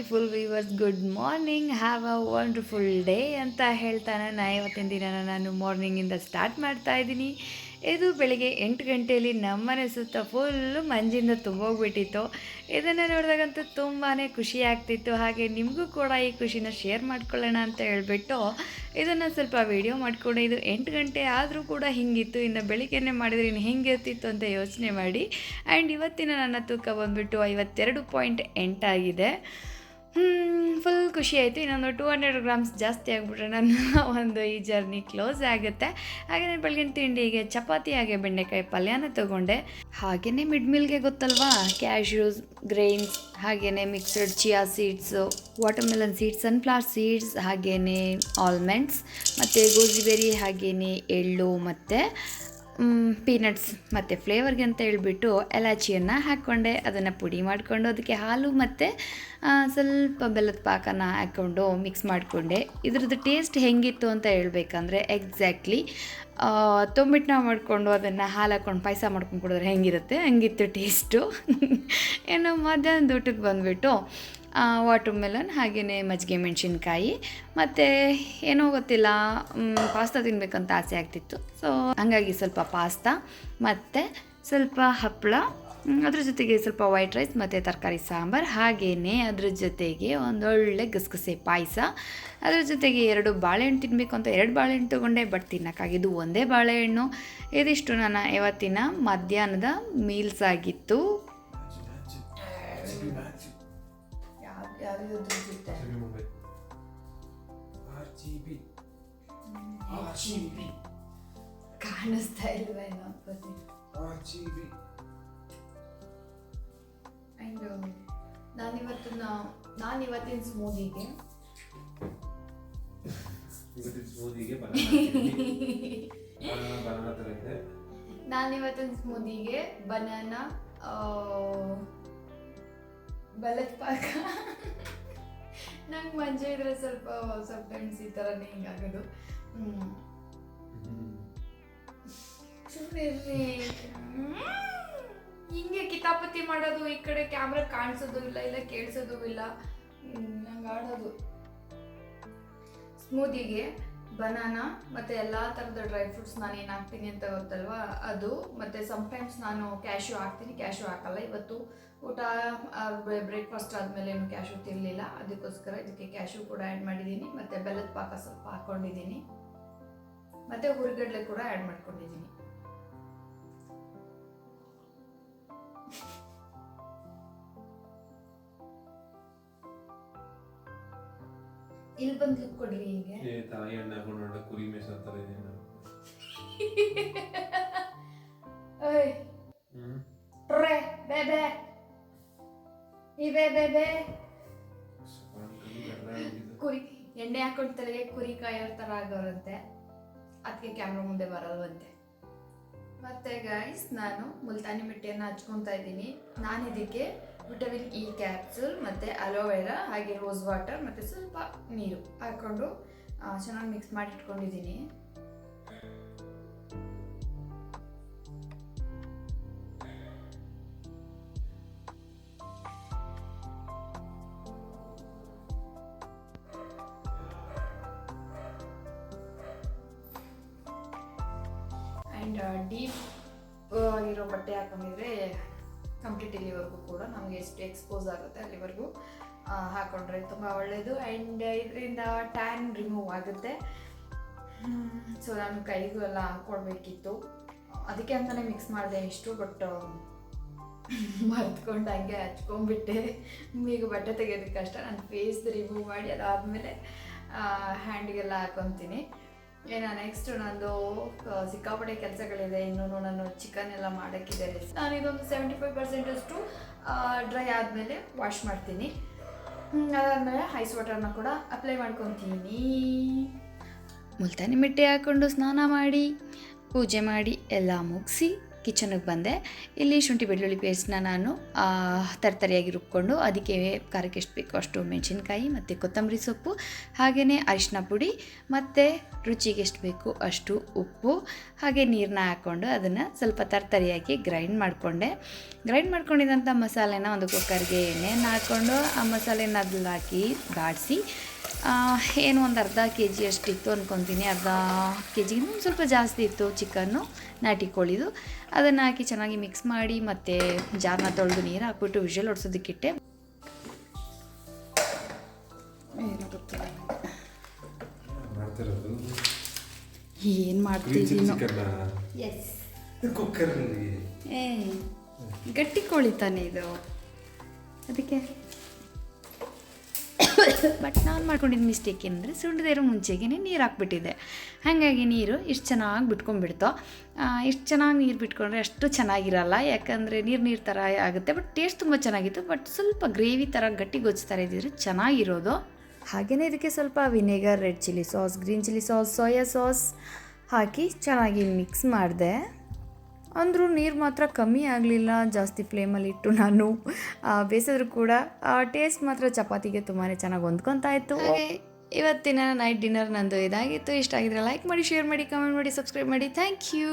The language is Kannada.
Beautiful viewers good morning have a wonderful day ಅಂತ ಹೇಳ್ತಾನೆ. ನಾ ಇವತ್ತಿನ ದಿನ ನಾನು ಮಾರ್ನಿಂಗಿಂದ ಸ್ಟಾರ್ಟ್ ಮಾಡ್ತಾ ಇದ್ದೀನಿ. ಇದು ಬೆಳಿಗ್ಗೆ ಎಂಟು ಗಂಟೆಯಲ್ಲಿ ನಮ್ಮನೆ ಸುತ್ತ ಫುಲ್ಲು ಮಂಜಿಂದ ತುಂಬೋಗ್ಬಿಟ್ಟಿತ್ತು. ಇದನ್ನು ನೋಡಿದಾಗಂತೂ ತುಂಬಾ ಖುಷಿ ಆಗ್ತಿತ್ತು. ಹಾಗೆ ನಿಮಗೂ ಕೂಡ ಈ ಖುಷಿನ ಶೇರ್ ಮಾಡ್ಕೊಳ್ಳೋಣ ಅಂತ ಹೇಳಿಬಿಟ್ಟು ಇದನ್ನು ಸ್ವಲ್ಪ ವಿಡಿಯೋ ಮಾಡಿಕೊಂಡು ಇದು ಎಂಟು ಗಂಟೆ ಆದರೂ ಕೂಡ ಹಿಂಗಿತ್ತು. ಇನ್ನು ಬೆಳಿಗ್ಗೆನೇ ಮಾಡಿದ್ರೆ ಇನ್ನು ಹೆಂಗಿರ್ತಿತ್ತು ಅಂತ ಯೋಚನೆ ಮಾಡಿ. ಆ್ಯಂಡ್ ಇವತ್ತಿನ ನನ್ನ ತೂಕ ಬಂದುಬಿಟ್ಟು ಐವತ್ತೆರಡು ಪಾಯಿಂಟ್ ಎಂಟಾಗಿದೆ ಫುಲ್ ಖುಷಿ ಆಯಿತು. ಇನ್ನೊಂದು ಟೂ ಹಂಡ್ರೆಡ್ ಗ್ರಾಮ್ಸ್ ಜಾಸ್ತಿ ಆಗಿಬಿಟ್ರೆ ನನ್ನ ಒಂದು ಈ ಜರ್ನಿ ಕ್ಲೋಸ್ ಆಗುತ್ತೆ. ಹಾಗೆಯೇ ಬೆಳಗಿನ ತಿಂಡಿಗೆ ಚಪಾತಿ, ಹಾಗೆ ಬೆಂಡೆಕಾಯಿ ಪಲ್ಯನ ತೊಗೊಂಡೆ. ಹಾಗೆಯೇ ಮಿಡ್ ಮಿಲ್ಗೆ ಗೊತ್ತಲ್ವಾ? ಕ್ಯಾಶ್ಯೂಸ್ ಗ್ರೈನ್ಸ್ ಹಾಗೆಯೇ mixed chia seeds watermelon seeds sunflower seeds ಹಾಗೆಯೇ ಆಲ್ಮಂಡ್ಸ್ ಮತ್ತು ಗೋಜಿಬೆರಿ ಹಾಗೆಯೇ ಎಳ್ಳು ಮತ್ತು ಪೀನಟ್ಸ್ ಮತ್ತು ಫ್ಲೇವರ್ಗೆ ಅಂತ ಹೇಳ್ಬಿಟ್ಟು ಎಲಾಚಿಯನ್ನು ಹಾಕ್ಕೊಂಡೆ. ಅದನ್ನು ಪುಡಿ ಮಾಡಿಕೊಂಡು ಅದಕ್ಕೆ ಹಾಲು ಮತ್ತು ಸ್ವಲ್ಪ ಬೆಲ್ಲದ ಪಾಕನ ಹಾಕ್ಕೊಂಡು ಮಿಕ್ಸ್ ಮಾಡಿಕೊಂಡೆ. ಇದ್ರದ್ದು ಟೇಸ್ಟ್ ಹೆಂಗಿತ್ತು ಅಂತ ಹೇಳ್ಬೇಕಂದ್ರೆ ಎಕ್ಸಾಕ್ಟ್ಲಿ ತೊಂಬಿಟ್ಟನ್ನ ಮಾಡಿಕೊಂಡು ಅದನ್ನು ಹಾಲು ಹಾಕ್ಕೊಂಡು ಪಾಯಸ ಮಾಡ್ಕೊಂಡು ಕುಡಿದ್ರೆ ಹೆಂಗಿರುತ್ತೆ? ಹಂಗಿತ್ತು ಟೇಸ್ಟು ಏನೋ ಮಧ್ಯಾಹ್ನದ ಊಟಕ್ಕೆ ಬಂದುಬಿಟ್ಟು ವಾಟರ್ ಮೆಲನ್ ಹಾಗೆಯೇ ಮಜ್ಜಿಗೆ ಮೆಣಸಿನ್ಕಾಯಿ. ಮತ್ತು ಏನೋ ಗೊತ್ತಿಲ್ಲ ಪಾಸ್ತಾ ತಿನ್ನಬೇಕಂತ ಆಸೆ ಆಗ್ತಿತ್ತು. ಸೊ ಹಾಗಾಗಿ ಸ್ವಲ್ಪ ಪಾಸ್ತಾ, ಮತ್ತು ಸ್ವಲ್ಪ ಹಪ್ಪಳ ಅದ್ರ ಜೊತೆಗೆ ಸ್ವಲ್ಪ ವೈಟ್ ರೈಸ್ ಮತ್ತು ತರಕಾರಿ ಸಾಂಬಾರು ಹಾಗೆಯೇ ಅದ್ರ ಜೊತೆಗೆ ಒಂದೊಳ್ಳೆ ಗಸಗಸೆ ಪಾಯಸ. ಅದ್ರ ಜೊತೆಗೆ ಎರಡು ಬಾಳೆಹಣ್ಣು ತಿನ್ನಬೇಕು ಅಂತ ಎರಡು ಬಾಳೆಹಣ್ಣು ತೊಗೊಂಡೆ ಬಟ್ ತಿನ್ನೋಕ್ಕಾಗಿದ್ದು ಒಂದೇ ಬಾಳೆಹಣ್ಣು. ಇದಿಷ್ಟು ನನ್ನ ಇವತ್ತಿನ ಮಧ್ಯಾಹ್ನದ ಮೀಲ್ಸ್ ಆಗಿತ್ತು. Żeby mówię. ಜಿ ಬಿ ಕಾಣಿಸ್ತಾ ಇಲ್ವೇನೋ ಅನ್ಕೋತೀನಿ. ಬಿ ಆ್ಯಂಡ್ ನಾನಿವತ್ತಿನ ನಾನಿವತ್ತಿನ ಸ್ಮೂದಿಗೆ. ಇವತ್ತಿನ ಸ್ಮೂದಿಗೆ ಬನಾನಾ ಬನಾನಾ ಥರ ಇದೆ ನಾನಿವತ್ತಿನ ಸ್ಮೂದಿಗೆ ಬನಾನಾ ಬೆಲ್ಲದ ಪಾಕ. ನಂಗೆ ಮಂಜೆ ಇದ್ರೆ ಸ್ವಲ್ಪ ಸ್ವಲ್ಪ ಟೈಮ್ಸ್ ಈ ಥರನೇ ಹಿಂಗಾಗೋದು ಸುಮ್ಮನೆ ಹಿಂಗೆ ಕಿತಾಪತಿ ಮಾಡೋದು ಈ ಕಡೆ ಕ್ಯಾಮ್ರಾ ಕಾಣಿಸೋದು ಇಲ್ಲ ಇಲ್ಲ ಕೇಳಿಸೋದು ಇಲ್ಲ. ನಂಗೆ ಆಡೋದು. ಸ್ಮೂದಿಗೆ ಬನಾನಾ ಮತ್ತು ಎಲ್ಲ ಥರದ ಡ್ರೈ ಫ್ರೂಟ್ಸ್ ನಾನು ಏನು ಹಾಕ್ತೀನಿ ಅಂತ ಗೊತ್ತಲ್ವಾ? ಅದು ಮತ್ತು ಸಮ್ಟೈಮ್ಸ್ ನಾನು ಕ್ಯಾಶ್ಯೂ ಹಾಕ್ತೀನಿ. ಕ್ಯಾಶ್ಯೂ ಹಾಕಲ್ಲ. ಇವತ್ತು ಊಟ ಬ್ರೇಕ್ಫಾಸ್ಟ್ ಆದಮೇಲೆ ಏನು ಕ್ಯಾಶು ತಿರ್ಲಿಲ್ಲ ಅದಕ್ಕೋಸ್ಕರ ಇದಕ್ಕೆ ಕ್ಯಾಶು ಕೂಡ ಆ್ಯಡ್ ಮಾಡಿದ್ದೀನಿ. ಮತ್ತು ಬೆಲ್ಲದ ಪಾಕ ಸ್ವಲ್ಪ ಹಾಕ್ಕೊಂಡಿದ್ದೀನಿ ಮತ್ತು ಹುರಿಗಡಲೆ ಕೂಡ ಆ್ಯಡ್ ಮಾಡ್ಕೊಂಡಿದ್ದೀನಿ. ಇಲ್ಲಿ ಬಂದು ಲುಕ್ ಕೊಡ್ರಿ ಹೀಗೆ. ಏ ತಾಯಿ ಎಣ್ಣೆ ಹಾಕೊಂಡು ಕುರಿ ಮೇಸ ಥರ ಇದೆ ನಾನು ಓಯ್. ಹ್ಮ್? ಟ್ರೆ ಬೇಬೆ ಈ ಬೇಬೆ ಕುರಿ ಎಣ್ಣೆ ಹಾಕೊಂಡು ತಲೆಗೆ ಕುರಿ ಕಾಯೋರ್ ತರ ಆಗೋರಂತೆ. ಅದಕ್ಕೆ ಕ್ಯಾಮ್ರಾ ಮುಂದೆ ಬರಲ್ವಂತೆ ಮತ್ತೆ ಗೈಸ್ ನಾನು ಮುಲ್ತಾನಿ ಮಿಟ್ಟಿಯನ್ನು ಹಚ್ಕೊತಾ ಇದ್ದೀನಿ. ನಾನು ಇದಕ್ಕೆ ವಿಟಮಿನ್ ಇ ಕ್ಯಾಪ್ಸೂಲ್ ಮತ್ತು ಅಲೋವೆರಾ ಹಾಗೆ ರೋಸ್ ವಾಟರ್ ಮತ್ತು ಸ್ವಲ್ಪ ನೀರು ಹಾಕ್ಕೊಂಡು ಚೆನ್ನಾಗಿ ಮಿಕ್ಸ್ ಮಾಡಿ ಇಟ್ಕೊಂಡಿದ್ದೀನಿ ಆ್ಯಂಡ್ ಡೀಪ್ ಇರೋ ಬಟ್ಟೆ ಹಾಕೊಂಡಿದ್ರೆ ಕಂಪ್ಲೀಟ್ ಇಲ್ಲಿವರೆಗೂ ಕೂಡ ನಮಗೆ ಎಷ್ಟು ಎಕ್ಸ್ಪೋಸ್ ಆಗುತ್ತೆ ಅಲ್ಲಿವರೆಗೂ ಹಾಕೊಂಡ್ರೆ ತುಂಬ ಒಳ್ಳೆಯದು ಆ್ಯಂಡ್ ಇದರಿಂದ ಟ್ಯಾನ್ ರಿಮೂವ್ ಆಗುತ್ತೆ. ಸೊ ನಾನು ಕೈಗೂ ಎಲ್ಲ ಹಾಕ್ಕೊಳ್ಬೇಕಿತ್ತು ಅದಕ್ಕೆ ಅಂತಲೇ ಮಿಕ್ಸ್ ಮಾಡಿದೆ ಇಷ್ಟು ಬಟ್ ಮರ್ತ್ಕೊಂಡು ಹಂಗೆ ಹಚ್ಕೊಂಡ್ಬಿಟ್ಟೆ. ಈಗ ಬಟ್ಟೆ ತೆಗೆಯೋದಕ್ಕೆ ಕಷ್ಟ ನಾನು ಫೇಸ್ ರಿಮೂವ್ ಮಾಡಿ ಅದಾದಮೇಲೆ ಹ್ಯಾಂಡಿಗೆಲ್ಲ ಹಾಕೊತೀನಿ. ಏನ ನೆಕ್ಸ್ಟ್ ನಂದು ಸಿಕ್ಕಾಪಡೆ ಕೆಲಸಗಳಿದೆ. ಇನ್ನೂ ನಾನು ಚಿಕನ್ ಎಲ್ಲ ಮಾಡೋಕ್ಕಿದೆ ನಾನು ಇದೊಂದು ಸೆವೆಂಟಿ ಫೈವ್ ಪರ್ಸೆಂಟಷ್ಟು ಡ್ರೈ ಆದಮೇಲೆ ವಾಶ್ ಮಾಡ್ತೀನಿ. ಅದಾದ್ಮೇಲೆ ಐಸ್ ವಾಟರ್ನ ಕೂಡ ಅಪ್ಲೈ ಮಾಡ್ಕೊತೀನಿ. ಮುಲ್ತಾನಿ ಮಿಟ್ಟೆ ಹಾಕ್ಕೊಂಡು ಸ್ನಾನ ಮಾಡಿ, ಪೂಜೆ ಮಾಡಿ, ಎಲ್ಲ ಮುಗಿಸಿ. ಕಿಚನಿಗೆ ಬಂದೆ. ಇಲ್ಲಿ ಶುಂಠಿ, ಬೆಳ್ಳುಳ್ಳಿ ಪೇಸ್ಟ್ನ ನಾನು ತರತರಿಯಾಗಿ ರುಬ್ಕೊಂಡು ಅದಕ್ಕೆ ಖಾರಕ್ಕೆ ಎಷ್ಟು ಬೇಕೋ ಅಷ್ಟು ಮೆಣಸಿನ್ಕಾಯಿ ಮತ್ತು ಕೊತ್ತಂಬರಿ ಸೊಪ್ಪು ಹಾಗೆಯೇ ಅರಿಶಿನ ಪುಡಿ ಮತ್ತು ರುಚಿಗೆ ಎಷ್ಟು ಬೇಕು ಅಷ್ಟು ಉಪ್ಪು, ಹಾಗೆ ನೀರನ್ನ ಹಾಕ್ಕೊಂಡು ಅದನ್ನು ಸ್ವಲ್ಪ ತರ್ತರಿಯಾಗಿ ಗ್ರೈಂಡ್ ಮಾಡಿಕೊಂಡೆ. ಗ್ರೈಂಡ್ ಮಾಡ್ಕೊಂಡಿದ್ದಂಥ ಮಸಾಲೆನ ಒಂದು ಕುಕ್ಕರ್ಗೆ ಎಣ್ಣೆಯನ್ನು ಹಾಕ್ಕೊಂಡು ಆ ಮಸಾಲೆನ ಅದ್ರಲ್ಲಿ ಹಾಕಿ ಬಾಡಿಸಿ ಏನು ಒಂದು ಅರ್ಧ ಕೆ ಜಿ ಅಷ್ಟಿತ್ತು ಅಂದ್ಕೊತೀನಿ ಅರ್ಧ ಕೆ ಜಿಗಿಂತ ಒಂದು ಸ್ವಲ್ಪ ಜಾಸ್ತಿ ಇತ್ತು ಚಿಕನ್ನು ನಾಟಿ ಕೋಳಿದು. ಅದನ್ನು ಹಾಕಿ ಚೆನ್ನಾಗಿ ಮಿಕ್ಸ್ ಮಾಡಿ ಮತ್ತು ಜಾರ್ನ ತೊಳೆದು ನೀರು ಹಾಕ್ಬಿಟ್ಟು ವಿಷಲ್ ಹೊಡ್ಸೋದಕ್ಕಿಟ್ಟೆ ಏನೋ ಮಾಡ್ತೀವಿ ಚಿಲ್ಲಿ ಮಾಡ್ತಿದ್ದೀನೋ ಎಸ್ ಕುಕ್ಕರಲ್ಲಿ ಏ ಗಟ್ಟಿ ಕೋಳಿ ತಾನೇ ಇದು? ಅದಕ್ಕೆ? ಬಟ್ ನಾನು ಮಾಡ್ಕೊಂಡಿದ್ದ ಮಿಸ್ಟೇಕ್ ಏನಂದರೆ ಸುಂಡದೇ ಇರೋ ಮುಂಚೆಗೆ ನೀರು ಹಾಕ್ಬಿಟ್ಟಿದ್ದೆ. ಹಾಗಾಗಿ ನೀರು ಇಷ್ಟು ಚೆನ್ನಾಗಿ ಬಿಟ್ಕೊಂಡ್ಬಿಡ್ತು. ಇಷ್ಟು ಚೆನ್ನಾಗಿ ನೀರು ಬಿಟ್ಕೊಂಡ್ರೆ ಅಷ್ಟು ಚೆನ್ನಾಗಿರಲ್ಲ. ಯಾಕಂದರೆ ನೀರು ನೀರು ಥರ ಆಗುತ್ತೆ ಬಟ್ ಟೇಸ್ಟ್ ತುಂಬ ಚೆನ್ನಾಗಿತ್ತು. ಬಟ್ ಸ್ವಲ್ಪ ಗ್ರೇವಿ ಥರ ಗಟ್ಟಿ ಥರ ಇದ್ದಿದ್ರೆ ಚೆನ್ನಾಗಿರೋದು. ಹಾಗೆಯೇ ಇದಕ್ಕೆ ಸ್ವಲ್ಪ vinegar red chilli sauce green chilli sauce soya sauce ಹಾಕಿ ಚೆನ್ನಾಗಿ ಮಿಕ್ಸ್ ಮಾಡಿದೆ. ಅಂದರೂ ನೀರು ಮಾತ್ರ ಕಮ್ಮಿ ಆಗಲಿಲ್ಲ ಜಾಸ್ತಿ ಫ್ಲೇಮಲ್ಲಿ ಇಟ್ಟು ನಾನು ಆ, ಬೇಯಿಸಿದ್ರು ಕೂಡ ಟೇಸ್ಟ್ ಮಾತ್ರ ಚಪಾತಿಗೆ ತುಂಬಾ ಚೆನ್ನಾಗಿ ಹೊಂದ್ಕೊತಾ ಇತ್ತು. ಇವತ್ತಿನ ನೈಟ್ ಡಿನ್ನರ್ ನಂದು ಇದಾಗಿತ್ತು. ಇಷ್ಟ ಆಗಿದ್ರೆ ಲೈಕ್ ಮಾಡಿ ಶೇರ್ ಮಾಡಿ ಕಮೆಂಟ್ ಮಾಡಿ ಸಬ್ಸ್ಕ್ರೈಬ್ ಮಾಡಿ. Thank you